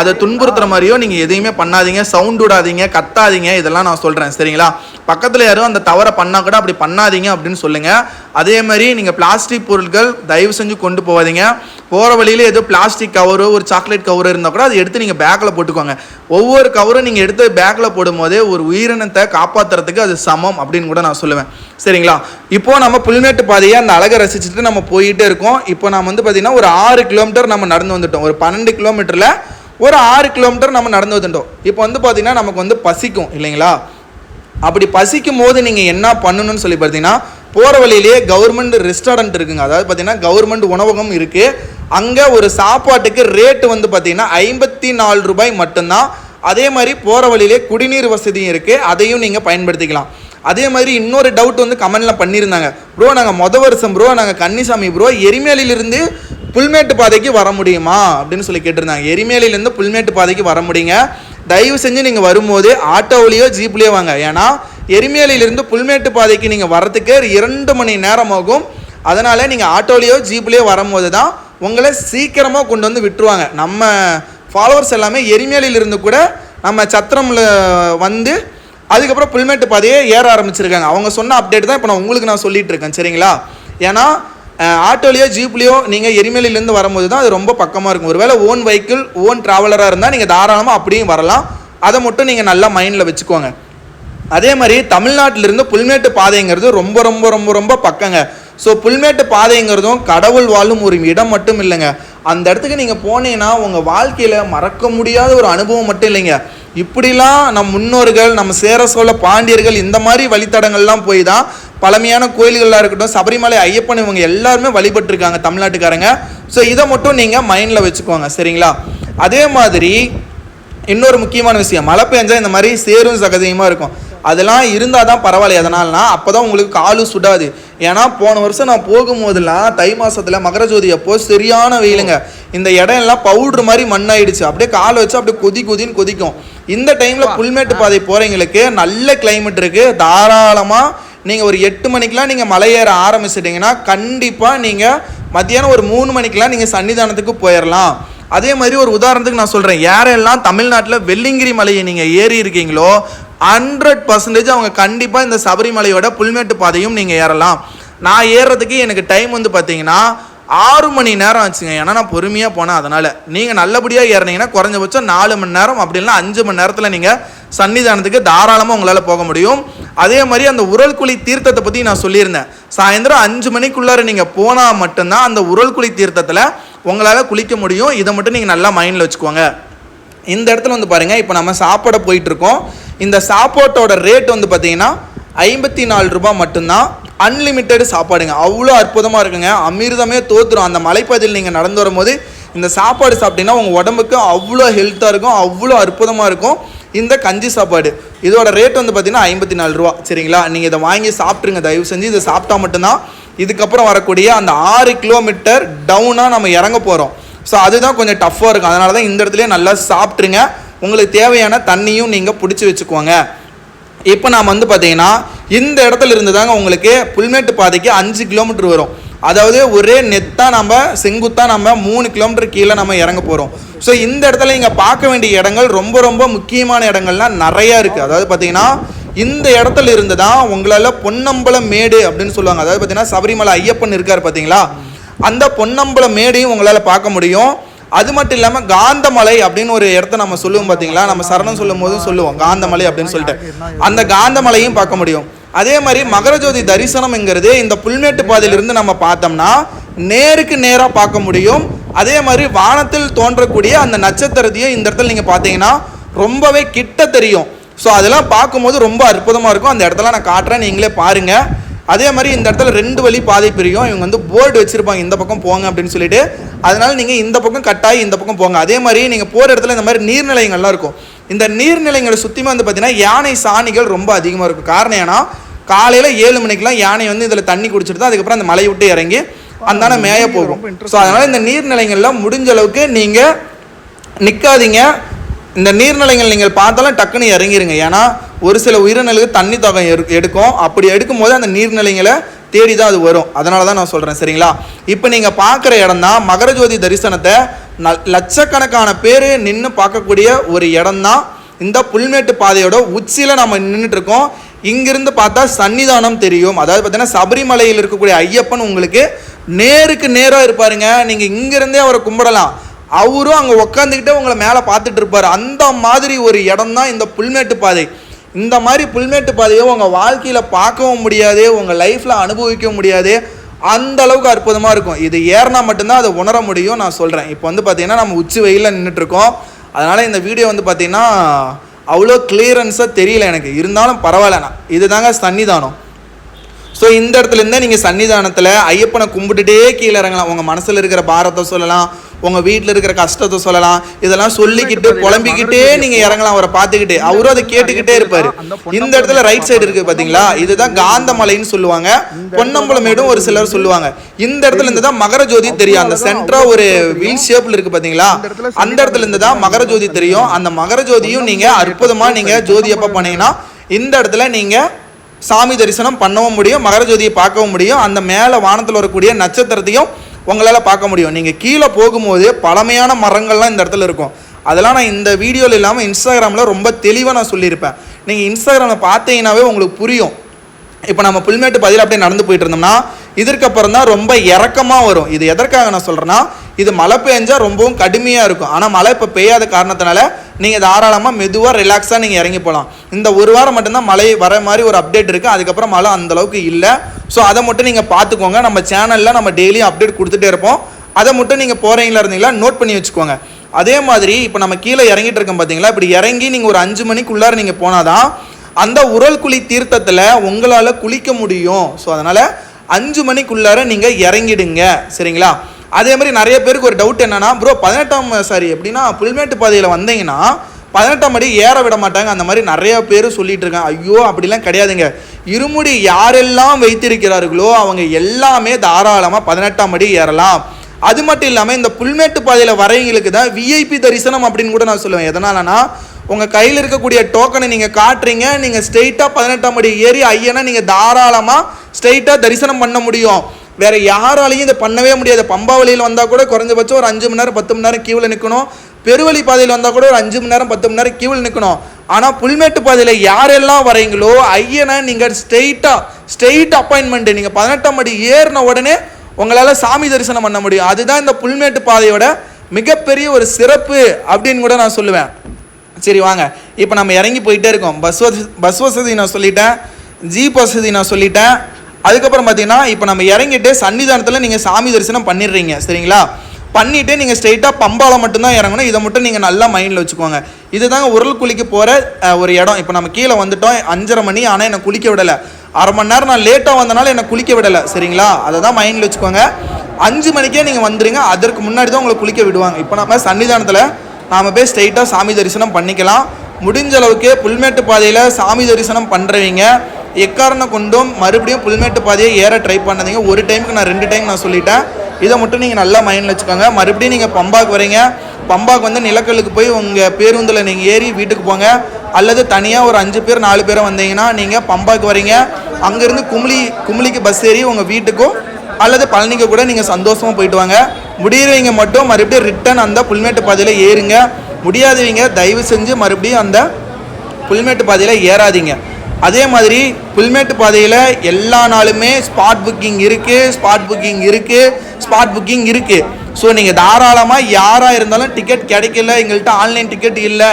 அதை துன்புறுத்துற மாதிரியோ நீங்கள் எதையுமே பண்ணாதீங்க சவுண்ட் விடாதீங்க கத்தாதீங்க இதெல்லாம் நான் சொல்கிறேன் சரிங்களா? பக்கத்தில் யாரும் அந்த தவறை பண்ணால் கூட அப்படி பண்ணாதீங்க அப்படின்னு சொல்லுங்கள் அதே மாதிரி நீங்கள் பிளாஸ்டிக் பொருட்கள் தயவு செஞ்சு கொண்டு போகாதீங்க. போகிற வழியில் ஏதோ பிளாஸ்டிக் கவரோ ஒரு சாக்லேட் கவரோ இருந்தால் கூட அதை எடுத்து நீங்கள் பேக்கில் போட்டுக்கோங்க. ஒவ்வொரு கவரும் நீங்கள் எடுத்து பேக்கில் போடும்போதே ஒரு உயிரினத்தை காப்பாற்றுறதுக்கு அது சமம் அப்படின்னு கூட நான் சொல்லுவேன் சரிங்களா? இப்போ நம்ம புல்மேட்டு பாதையை அந்த அழகை ரசிச்சுட்டு நம்ம போயிட்டே இருக்கோம். இப்போ நம்ம வந்து பார்த்தீங்கன்னா ஒரு ஆறு கிலோமீட்டர் நம்ம நடந்து வந்துட்டோம். ஒரு பன்னெண்டு கிலோமீட்டரில் ஒரு ஆறு கிலோமீட்டர் நம்ம நடந்து வந்துட்டோம். இப்போ வந்து பார்த்திங்கன்னா நமக்கு வந்து பசிக்கும் இல்லைங்களா? அப்படி பசிக்கும் போது நீங்கள் என்ன பண்ணணும்னு சொல்லி பார்த்தீங்கன்னா போகிற வழியிலேயே கவர்மெண்ட் ரெஸ்டாரண்ட் இருக்குங்க. அதாவது பார்த்தீங்கன்னா கவர்மெண்ட் உணவகம் இருக்குது அங்கே ஒரு சாப்பாட்டுக்கு ரேட்டு வந்து பார்த்தீங்கன்னா ஐம்பத்தி நாலு ரூபாய் மட்டும்தான். அதே மாதிரி போகிற வழியிலே குடிநீர் வசதியும் இருக்குது அதையும் நீங்கள் பயன்படுத்திக்கலாம். அதே மாதிரி இன்னொரு டவுட் வந்து கமெண்டில் பண்ணியிருந்தாங்க. ப்ரோ நாங்கள் மொத வருஷம் ப்ரோ நாங்கள் கன்னிசாமி ப்ரோ எரிமேலிலிருந்து புல்மேட்டு பாதைக்கு வர முடியுமா? அப்படின்னு சொல்லி கேட்டிருந்தாங்க. எரிமேலிலேருந்து புல்மேட்டு பாதைக்கு வர முடியுங்க. தயவு செஞ்சு நீங்கள் வரும்போது ஆட்டோவிலையோ ஜீப்லேயோ வாங்க. ஏன்னா எரிமேலியிலிருந்து புல்மேட்டு பாதைக்கு நீங்கள் வரத்துக்கு இரண்டு மணி நேரம் ஆகும். அதனால் நீங்கள் ஆட்டோலேயோ ஜீப்லேயோ வரும்போது தான் உங்களை சீக்கிரமாக கொண்டு வந்து விட்டுருவாங்க. நம்ம ஃபாலோவர்ஸ் எல்லாமே எரிமேலியிலிருந்து கூட நம்ம சத்திரமில் வந்து அதுக்கப்புறம் புல்மேட்டு பாதையை ஏற ஆரம்பிச்சிருக்காங்க. அவங்க சொன்ன அப்டேட் தான் இப்போ நான் உங்களுக்கு நான் சொல்லிகிட்டு இருக்கேன். சரிங்களா? ஏன்னா ஆட்டோலையோ ஜீப்லேயோ நீங்கள் எரிமலையிலேருந்து வரும்போது தான் அது ரொம்ப பக்கமாக இருக்கும். ஒருவேளை ஓன் வெஹிக்கிள் ஓன் ட்ராவலராக இருந்தால் நீங்கள் தாராளமாக அப்படியும் வரலாம். அதை மட்டும் நீங்கள் நல்லா மைண்டில் வச்சுக்கோங்க. அதே மாதிரி தமிழ்நாட்டிலிருந்து புல்மேட்டு பாதைங்கிறது ரொம்ப ரொம்ப ரொம்ப ரொம்ப பக்கங்க. ஸோ புல்மேட்டு பாதைங்கிறதும் கடவுள் வாழும் ஒரு இடம் மட்டும் இல்லைங்க. அந்த இடத்துக்கு நீங்கள் போனீங்கன்னா உங்கள் வாழ்க்கையில் மறக்க முடியாத ஒரு அனுபவம் மட்டும் இல்லைங்க. இப்படிலாம் நம் முன்னோர்கள் நம்ம சேர சோழ பாண்டியர்கள் இந்த மாதிரி வழித்தடங்கள்லாம் போய் தான் பழமையான கோயில்களாக இருக்கட்டும் சபரிமலை ஐயப்பன் இவங்க எல்லாருமே வழிபட்டிருக்காங்க தமிழ்நாட்டுக்காரங்க. ஸோ இதை மட்டும் நீங்கள் மைண்டில் வச்சுக்கோங்க சரிங்களா? அதே மாதிரி இன்னொரு முக்கியமான விஷயம் மழை பெஞ்சா இந்த மாதிரி சேரும் சகதியமாக இருக்கும். அதெல்லாம் இருந்தால் தான் பரவாயில்ல எதனால்னா அப்போ தான் உங்களுக்கு காலு சுடாது. ஏன்னா போன வருஷம் நான் போகும்போதெல்லாம் தை மாசத்துல மகரஜோதி அப்போ சரியான வெயிலுங்க. இந்த இடம் எல்லாம் பவுடர் மாதிரி மண்ணாயிடுச்சு. அப்படியே காலை வச்சு அப்படியே கொதி கொதின்னு கொதிக்கும். இந்த டைமில் புல்மேட்டு பாதை போகிறவங்களுக்கு நல்ல climate இருக்கு. தாராளமாக நீங்கள் ஒரு எட்டு மணிக்கெலாம் நீங்கள் மலை ஏற ஆரம்பிச்சிட்டிங்கன்னா கண்டிப்பாக நீங்கள் மத்தியானம் ஒரு மூணு மணிக்கெலாம் நீங்கள் சன்னிதானத்துக்கு போயிடலாம் அதே மாதிரி ஒரு உதாரணத்துக்கு நான் சொல்கிறேன் யாரெல்லாம் தமிழ்நாட்டில் வெள்ளிங்கிரி மலையை நீங்கள் ஏறி இருக்கீங்களோ ஹண்ட்ரட் பர்சன்டேஜ் அவங்க கண்டிப்பாக இந்த சபரிமலையோட புல்மேட்டு பாதையும் நீங்கள் ஏறலாம். நான் ஏறுறதுக்கு எனக்கு டைம் வந்து பார்த்தீங்கன்னா ஆறு மணி நேரம் ஆச்சுங்க. ஏன்னா நான் பொறுமையாக போனேன் அதனால். நீங்கள் நல்லபடியாக ஏறினீங்கன்னா குறைஞ்சபட்சம் நாலு மணி நேரம் அப்படி இல்லைன்னா அஞ்சு மணி நேரத்தில் நீங்கள் சன்னிதானத்துக்கு தாராளமாக உங்களால் போக முடியும். அதே மாதிரி அந்த உரல் குழி தீர்த்தத்தை பற்றி நான் சொல்லியிருந்தேன். சாயந்தரம் அஞ்சு மணிக்குள்ளார நீங்கள் போனால் மட்டும்தான் அந்த உரல்குழி தீர்த்தத்தில் உங்களால் குளிக்க முடியும். இதை மட்டும் நீங்கள் நல்லா மைண்டில் வச்சுக்கோங்க. இந்த இடத்துல வந்து பாருங்கள் இப்போ நம்ம சாப்பிட போயிட்டு இருக்கோம் இந்த சாப்பாட்டோட ரேட் வந்து பார்த்தீங்கன்னா ஐம்பத்தி நாலு ரூபாய் மட்டும்தான். அன்லிமிட்டெட் சாப்பாடுங்க. அவ்வளோ அற்புதமாக இருக்குங்க. அமிர்தமே தோத்துரும். அந்த மலைப்பதியில் நீங்கள் நடந்து வரும்போது இந்த சாப்பாடு சாப்பிட்டீங்கன்னா உங்கள் உடம்புக்கு அவ்வளோ ஹெல்த்தாக இருக்கும். அவ்வளோ அற்புதமாக இருக்கும். இந்த கஞ்சி சாப்பாடு. இதோட ரேட் வந்து பார்த்தீங்கன்னா ஐம்பத்தி நாலு ரூபா. சரிங்களா? நீங்கள் இதை வாங்கி சாப்பிட்ருங்க தயவு செஞ்சு இதை சாப்பிட்டா மட்டும்தான். இதுக்கப்புறம் வரக்கூடிய அந்த ஆறு கிலோமீட்டர் டவுனாக நம்ம இறங்க போகிறோம் ஸோ அதுதான் கொஞ்சம் டஃப்பாக இருக்கும். அதனால தான் இந்த இடத்துலையே நல்லா சாப்பிட்ருங்க உங்களுக்கு தேவையான தண்ணியும் நீங்கள் பிடிச்சி வச்சுக்குவாங்க. இப்போ நாம் வந்து பார்த்தீங்கன்னா இந்த இடத்துல இருந்து தாங்க உங்களுக்கு புல்மேட்டு பாதைக்கு அஞ்சு கிலோமீட்டர் வரும். அதாவது ஒரே நெத்தாக நம்ம செங்குத்தாக நம்ம மூணு கிலோமீட்டர் கீழே நம்ம இறங்க போகிறோம் ஸோ இந்த இடத்துல இங்கே பார்க்க வேண்டிய இடங்கள் ரொம்ப ரொம்ப முக்கியமான இடங்கள்லாம் நிறையா இருக்குது அதாவது பார்த்தீங்கன்னா இந்த இடத்துல இருந்து தான் உங்களால் பொன்னம்பலம் மேடு அப்படின்னு சொல்லுவாங்க. அதாவது பார்த்தீங்கன்னா சபரிமலை ஐயப்பன் இருக்கார் பார்த்தீங்களா அந்த பொன்னம்பலம் மேடையும் உங்களால் பார்க்க முடியும். அது மட்டும் இல்லாமல் காந்தமலை அப்படின்னு ஒரு இடத்த நம்ம சொல்லுவோம் பார்த்தீங்களா நம்ம சரணம் சொல்லும் போதும் சொல்லுவோம் காந்தமலை அப்படின்னு சொல்லிட்டு. அந்த காந்தமலையும் பார்க்க முடியும். அதே மாதிரி மகரஜோதி தரிசனம்ங்கிறது இந்த புல்மேட்டு பாதையிலிருந்து நம்ம பார்த்தோம்னா நேருக்கு நேராக பார்க்க முடியும். அதே மாதிரி வானத்தில் தோன்றக்கூடிய அந்த நட்சத்திரத்தையும் இந்த இடத்துல நீங்கள் பார்த்தீங்கன்னா ரொம்பவே கிட்ட தெரியும். ஸோ அதெல்லாம் பார்க்கும்போது ரொம்ப அற்புதமாக இருக்கும். அந்த இடத்துல நான் காட்டுறேன். நீங்களே பாருங்கள் அதே மாதிரி இந்த இடத்துல ரெண்டு வழி பாதை பிரியும். இவங்க வந்து போர்டு வச்சிருப்பாங்க இந்த பக்கம் போங்க அப்படின்னு சொல்லிட்டு. அதனால நீங்கள் இந்த பக்கம் கட்டாயி இந்த பக்கம் போங்க. அதே மாதிரி நீங்கள் போகிற இடத்துல இந்த மாதிரி நீர்நிலைகள்லாம் இருக்கும். இந்த நீர்நிலைங்களை சுற்றியுமே வந்து பார்த்தீங்கன்னா யானை சாணிகள் ரொம்ப அதிகமாக இருக்கும். காரணம் ஏன்னா காலையில் ஏழு மணிக்கெலாம் யானை வந்து இதில் தண்ணி குடிச்சிட்டு தான் அதுக்கப்புறம் அந்த மலையை விட்டு இறங்கி அந்தான மேய போகும். ஸோ அதனால் இந்த நீர்நிலைகள்லாம் முடிஞ்ச அளவுக்கு நீங்கள் நிற்காதீங்க இந்த நீர்நிலைகள் நீங்கள் பார்த்தாலும் டக்குன்னு இறங்கிருங்க. ஏன்னா ஒரு சில உயிரினங்களுக்கு தண்ணி தொகை எடுக்கும். அப்படி எடுக்கும் போது அந்த நீர்நிலைகளை தேடி தான் அது வரும். அதனால தான் நான் சொல்கிறேன் சரிங்களா? இப்போ நீங்கள் பார்க்குற இடம் தான் மகரஜோதி தரிசனத்தை ந லட்சக்கணக்கான பேர் நின்று பார்க்கக்கூடிய ஒரு இடம் தான் இந்த புல்மேட்டு பாதையோட உச்சியில் நம்ம நின்றுட்டு இருக்கோம் இங்கிருந்து பார்த்தா சன்னிதானம் தெரியும். அதாவது பார்த்தீங்கன்னா சபரிமலையில் இருக்கக்கூடிய ஐயப்பன் உங்களுக்கு நேருக்கு நேராக இருப்பாருங்க. நீங்கள் இங்கிருந்தே அவரை கும்பிடலாம். அவரும் அங்கே உட்காந்துக்கிட்டே உங்களை மேலே பார்த்துட்டு இருப்பார். அந்த மாதிரி ஒரு இடம் தான் இந்த புல்மேட்டு பாதை. இந்த மாதிரி புல்மேட்டு பாதையை உங்கள் வாழ்க்கையில் பார்க்கவும் முடியாது உங்கள் லைஃப்பில் அனுபவிக்கவும் முடியாது. அந்த அளவுக்கு அற்புதமாக இருக்கும். இது ஏறினா மட்டும்தான் அதை உணர முடியும் நான் சொல்கிறேன் இப்போ வந்து பார்த்தீங்கன்னா நம்ம உச்சி வெயிலில் நின்றுட்டுருக்கோம் அதனால் இந்த வீடியோ வந்து பார்த்தீங்கன்னா அவ்வளோ கிளியரன்ஸாக தெரியல எனக்கு. இருந்தாலும் பரவாயில்லண்ணா இதுதாங்க சன்னிதானம். ஸோ இந்த இடத்துலேருந்தே நீங்கள் சன்னிதானத்தில் ஐயப்பனை கும்பிட்டுட்டே கீழே இறங்கலாம். உங்கள் மனசில் இருக்கிற பாரத்தை சொல்லலாம். உங்கள் வீட்டில் இருக்கிற கஷ்டத்தை சொல்லலாம். இதெல்லாம் சொல்லிக்கிட்டு புலம்பிக்கிட்டே நீங்கள் இறங்கலாம். அவரை பார்த்துக்கிட்டு அவரும் அதை கேட்டுக்கிட்டே இருப்பார். இந்த இடத்துல ரைட் சைடு இருக்குது பார்த்தீங்களா இதுதான் காந்தமலைன்னு சொல்லுவாங்க. பொன்னம்பலமேடும் ஒரு சிலர் சொல்லுவாங்க. இந்த இடத்துல இருந்து தான் மகர ஜோதி தெரியும். அந்த சென்டரா ஒரு வீல் ஷேப்ல இருக்கு பாத்தீங்களா? அந்த இடத்துல இருந்து தான் மகர ஜோதி தெரியும். அந்த மகர ஜோதியும் நீங்க அற்புதமா நீங்க ஜோதி எப்ப பண்ணீங்கன்னா இந்த இடத்துல நீங்கள் சாமி தரிசனம் பண்ணவும் முடியும். மகர ஜோதியை பார்க்கவும் முடியும். அந்த மேலே வானத்தில் வரக்கூடிய நட்சத்திரத்தையும் உங்களால் பார்க்க முடியும். நீங்கள் கீழே போகும்போது பழமையான மரங்கள்லாம் இந்த இடத்துல இருக்கும். அதெல்லாம் நான் இந்த வீடியோவில் இல்லாமல் இன்ஸ்டாகிராமில் ரொம்ப தெளிவாக நான் சொல்லியிருப்பேன். நீங்கள் இன்ஸ்டாகிராமில் பார்த்தீங்கன்னாவே உங்களுக்கு புரியும். இப்போ நம்ம புல்மேட்டு பதில் அப்படியே நடந்து போயிட்டு இருந்தோம்னா இதற்கப்புறம் தான் ரொம்ப இறக்கமாக வரும். இது எதற்காக நான் சொல்கிறேன்னா இது மழை பெஞ்சால் ரொம்பவும் கடுமையாக இருக்கும். ஆனால் மழை இப்போ பெய்யாத காரணத்தினால நீங்கள் தாராளமாக மெதுவாக ரிலாக்ஸாக நீங்கள் இறங்கி போகலாம் இந்த ஒரு வாரம் மட்டும்தான் மழை வர மாதிரி ஒரு அப்டேட் இருக்குது அதுக்கப்புறம் மழை அந்தளவுக்கு இல்லை. ஸோ அதை மட்டும் நீங்கள் பார்த்துக்கோங்க. நம்ம சேனலில் நம்ம டெய்லியும் அப்டேட் கொடுத்துட்டே இருப்போம். அதை மட்டும் நீங்கள் போகிறீங்களா இருந்தீங்களா நோட் பண்ணி வச்சுக்கோங்க. அதே மாதிரி இப்போ நம்ம கீழே இறங்கிட்டு இருக்கோம் பார்த்தீங்களா இப்படி இறங்கி நீங்கள் ஒரு அஞ்சு மணிக்குள்ளார நீங்கள் போனாதான் அந்த உரல் குழி தீர்த்தத்தில் உங்களால் குளிக்க முடியும். ஸோ அதனால் அஞ்சு மணிக்குள்ளார நீங்கள் இறங்கிடுங்க. சரிங்களா? அதே மாதிரி நிறைய பேருக்கு ஒரு டவுட் என்னன்னா ப்ரோ பதினெட்டாம் சாரி எப்படின்னா புல்மேட்டு பாதையில் வந்தீங்கன்னா பதினெட்டாம் படி ஏற விட மாட்டாங்க. அந்த மாதிரி நிறைய பேர் சொல்லிட்டு இருக்காங்க. ஐயோ அப்படிலாம் கிடையாதுங்க. இருமுடி யாரெல்லாம் வைத்திருக்கிறார்களோ அவங்க எல்லாமே தாராளமாக பதினெட்டாம் அடி ஏறலாம். அது மட்டும் இல்லாமல் இந்த புல்மேட்டு பாதையில் வரவங்களுக்கு தான் விஐபி தரிசனம் அப்படின்னு கூட நான் சொல்லுவேன். எதனாலனா உங்கள் கையில் இருக்கக்கூடிய டோக்கனை நீங்கள் காட்டுறீங்க. நீங்கள் ஸ்ட்ரெயிட்டாக பதினெட்டாம் படி ஏறி ஐயனை நீங்கள் தாராளமாக ஸ்ட்ரெயிட்டாக தரிசனம் பண்ண முடியும். வேறு யாராலையும் இதை பண்ணவே முடியாது. பம்பா வழியில் வந்தால் கூட குறைஞ்சபட்சம் ஒரு அஞ்சு மணி நேரம் பத்து மணி நேரம் கியூவில் நிற்கணும் பெருவழி பாதையில் வந்தால் கூட ஒரு அஞ்சு மணி நேரம் பத்து மணி நேரம் கியூவில் நிற்கணும் ஆனால் புல்மேட்டு பாதையில் யாரெல்லாம் வரீங்களோ ஐயனை நீங்கள் ஸ்ட்ரெயிட்டாக ஸ்ட்ரெயிட் அப்பாயின்மெண்ட்டு நீங்கள் பதினெட்டாம் அடி ஏறின உடனே உங்களால் சாமி தரிசனம் பண்ண முடியும். அதுதான் இந்த புல்மேட்டு பாதையோட மிகப்பெரிய ஒரு சிறப்பு அப்படின்னு கூட நான் சொல்லுவேன். சரி வாங்க. இப்போ நம்ம இறங்கி போயிட்டே இருக்கோம். பஸ் வசதி பஸ் வசதி நான் சொல்லிட்டேன். ஜீப் வசதி நான் சொல்லிட்டேன். அதுக்கப்புறம் பார்த்தீங்கன்னா இப்போ நம்ம இறங்கிட்டு சன்னிதானத்தில் நீங்கள் சாமி தரிசனம் பண்ணிடுறீங்க சரிங்களா? பண்ணிவிட்டு நீங்கள் ஸ்ட்ரெயிட்டாக பம்பாவில் மட்டும்தான் இறங்கணும். இதை மட்டும் நீங்கள் நல்லா மைண்டில் வச்சுக்கோங்க. இதுதாங்க உரல் குளிக்க போகிற ஒரு இடம். இப்போ நம்ம கீழே வந்துட்டோம் அஞ்சரை மணி ஆனால் என்னை குளிக்க விடலை. அரை மணி நேரம் நான் லேட்டாக வந்தனால என்னை குளிக்க விடலை சரிங்களா? அதை தான் மைண்டில் வச்சுக்கோங்க. அஞ்சு மணிக்கே நீங்கள் வந்துடுங்க அதற்கு முன்னாடி தான் உங்களை குளிக்க விடுவாங்க. இப்போ நம்ம சன்னிதானத்தில் நாம் போய் ஸ்ட்ரெயிட்டாக சாமி தரிசனம் பண்ணிக்கலாம். முடிஞ்ச அளவுக்கு புல்மேட்டு பாதையில் சாமி தரிசனம் பண்ணுறவங்க எக்காரணம் கொண்டும் மறுபடியும் புல்மேட்டு பாதையை ஏற ட்ரை பண்ணாதீங்க. ஒரு டைமுக்கு நான் ரெண்டு டைம் நான் சொல்லிட்டேன். இதை மட்டும் நீங்கள் நல்லா மைண்டில் வச்சுக்கோங்க. மறுபடியும் நீங்கள் பம்பாக்கு வரீங்க. பம்பாக்கு வந்து நிலக்கல்லுக்கு போய் உங்கள் பேருந்தில் நீங்கள் ஏறி வீட்டுக்கு போங்க. அல்லது தனியாக ஒரு அஞ்சு பேர் நாலு பேர் வந்தீங்கன்னா நீங்கள் பம்பாக்கு வரீங்க. அங்கேருந்து கும்ளி கும்ளிக்கு பஸ் ஏறி உங்கள் வீட்டுக்கும் அல்லது பழனிக்கு கூட நீங்கள் சந்தோஷமாக போயிட்டு வாங்க. முடியறவங்க மட்டும் மறுபடியும் ரிட்டன் அந்த புல்மேட்டு பாதையில் ஏறுங்க. முடியாதவங்க தயவு செஞ்சு மறுபடியும் அந்த புல்மேட்டு பாதையில் ஏறாதீங்க. அதே மாதிரி புல்மேட்டு பாதையில் எல்லா நாளுமே ஸ்பாட் புக்கிங் இருக்குது ஸ்பாட் புக்கிங் இருக்குது ஸ்பாட் புக்கிங் இருக்குது ஸோ நீங்கள் தாராளமாக யாராக இருந்தாலும் டிக்கெட் கிடைக்கல எங்கள்கிட்ட ஆன்லைன் டிக்கெட் இல்லை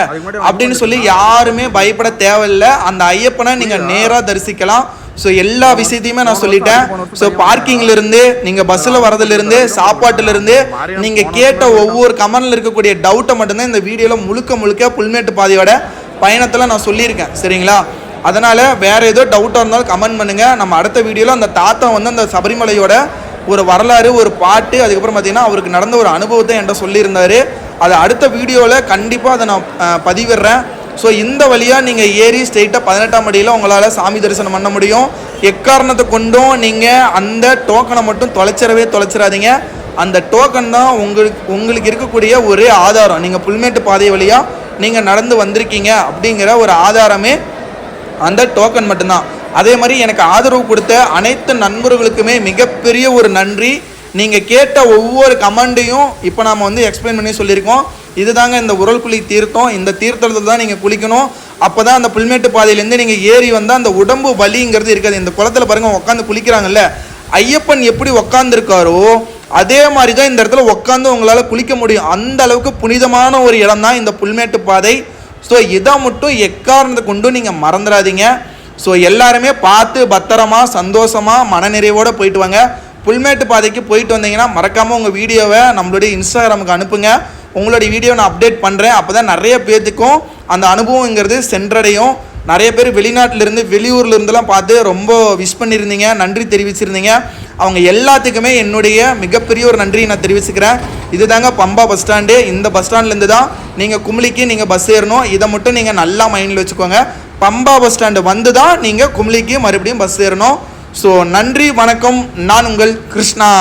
அப்படின்னு சொல்லி யாருமே பயப்பட தேவையில்லை. அந்த ஐயப்பனை நீங்கள் நேராக தரிசிக்கலாம். ஸோ எல்லா விஷயத்தையுமே நான் சொல்லிட்டேன். ஸோ பார்க்கிங்ல இருந்து நீங்க பஸ்ல வரதுல இருந்து சாப்பாட்டுல இருந்து நீங்க கேட்ட ஒவ்வொரு கமெண்ட்ல இருக்கக்கூடிய டவுட்டை மட்டும்தான் இந்த வீடியோல முழுக்க முழுக்க புல்மேட்டு பாதையோட பயணத்துல நான் சொல்லியிருக்கேன். சரிங்களா? அதனால் வேறு ஏதோ டவுட்டாக இருந்தாலும் கமெண்ட் பண்ணுங்கள் நம்ம அடுத்த வீடியோவில் அந்த தாத்தா வந்து அந்த சபரிமலையோட ஒரு வரலாறு ஒரு பாட்டு அதுக்கப்புறம் பார்த்தீங்கன்னா அவருக்கு நடந்த ஒரு அனுபவத்தை என்கிட்ட சொல்லியிருந்தார். அதை அடுத்த வீடியோவில் கண்டிப்பாக அதை நான் பதிவிடுறேன். ஸோ இந்த வழியாக நீங்கள் ஏறி ஸ்ட்ரெயிட்டாக பதினெட்டாம் அடியில் உங்களால் சாமி தரிசனம் பண்ண முடியும். எக்காரணத்தை கொண்டும் நீங்கள் அந்த டோக்கனை மட்டும் தொலைச்சிடவே தொலைச்சிடாதீங்க. அந்த டோக்கன் தான் உங்களுக்கு உங்களுக்கு இருக்கக்கூடிய ஒரு ஆதாரம். நீங்கள் புல்மேட்டு பாதை வழியாக நீங்கள் நடந்து வந்திருக்கீங்க அப்படிங்கிற ஒரு ஆதாரமே அந்த டோக்கன் மட்டும்தான். அதே மாதிரி எனக்கு ஆதரவு கொடுத்த அனைத்து நண்பர்களுக்குமே மிகப்பெரிய ஒரு நன்றி. நீங்கள் கேட்ட ஒவ்வொரு கமெண்டையும் இப்போ நாம் வந்து எக்ஸ்பிளைன் பண்ணி சொல்லியிருக்கோம். இதுதாங்க இந்த உரல் குழி தீர்த்தம். இந்த தீர்த்தத்தில் தான் நீங்கள் குளிக்கணும். அப்போ தான் அந்த புல்மேட்டு பாதையிலேருந்து நீங்கள் ஏறி வந்தால் அந்த உடம்பு வலிங்கிறது இருக்காது. இந்த குளத்துல பாருங்கள் உட்காந்து குளிக்கிறாங்கல்ல. ஐயப்பன் எப்படி உக்காந்துருக்காரோ அதே மாதிரி தான் இந்த இடத்துல உட்காந்து உங்களால் குளிக்க முடியும். அந்த அளவுக்கு புனிதமான ஒரு இடம் தான் இந்த புல்மேட்டு பாதை. ஸோ இதை மட்டும் எக்காரணத்தை கொண்டும் நீங்கள் மறந்துடாதீங்க ஸோ எல்லாருமே பார்த்து பத்திரமா சந்தோஷமாக மனநிறைவோடு போயிட்டு வாங்க. புல்மேட்டு பாதைக்கு போயிட்டு வந்தீங்கன்னா மறக்காமல் உங்கள் வீடியோவை நம்மளுடைய இன்ஸ்டாகிராமுக்கு அனுப்புங்க. உங்களுடைய வீடியோ நான் அப்டேட் பண்ணுறேன் அப்போ தான் நிறைய பேர்த்துக்கும் அந்த அனுபவங்கிறது சென்றடையும். நிறைய பேர் வெளிநாட்டிலிருந்து வெளியூர்லேருந்துலாம் பார்த்து ரொம்ப விஷ் பண்ணியிருந்தீங்க நன்றி தெரிவிச்சிருந்தீங்க. அவங்க எல்லாத்துக்குமே என்னுடைய மிகப்பெரிய ஒரு நன்றியை நான் தெரிவிச்சுக்கிறேன். இதுதாங்க பம்பா பஸ் ஸ்டாண்டு. இந்த பஸ் ஸ்டாண்ட்லேருந்து தான் நீங்கள் கும்ளிக்கு நீங்கள் பஸ் ஏறணும். இதை மட்டும் நீங்கள் நல்லா மைண்டில் வச்சுக்கோங்க. பம்பா பஸ் ஸ்டாண்டு வந்து தான் நீங்கள் கும்ளிக்கு மறுபடியும் பஸ் ஏறணும். ஸோ நன்றி வணக்கம். நான் உங்கள் கிருஷ்ணா.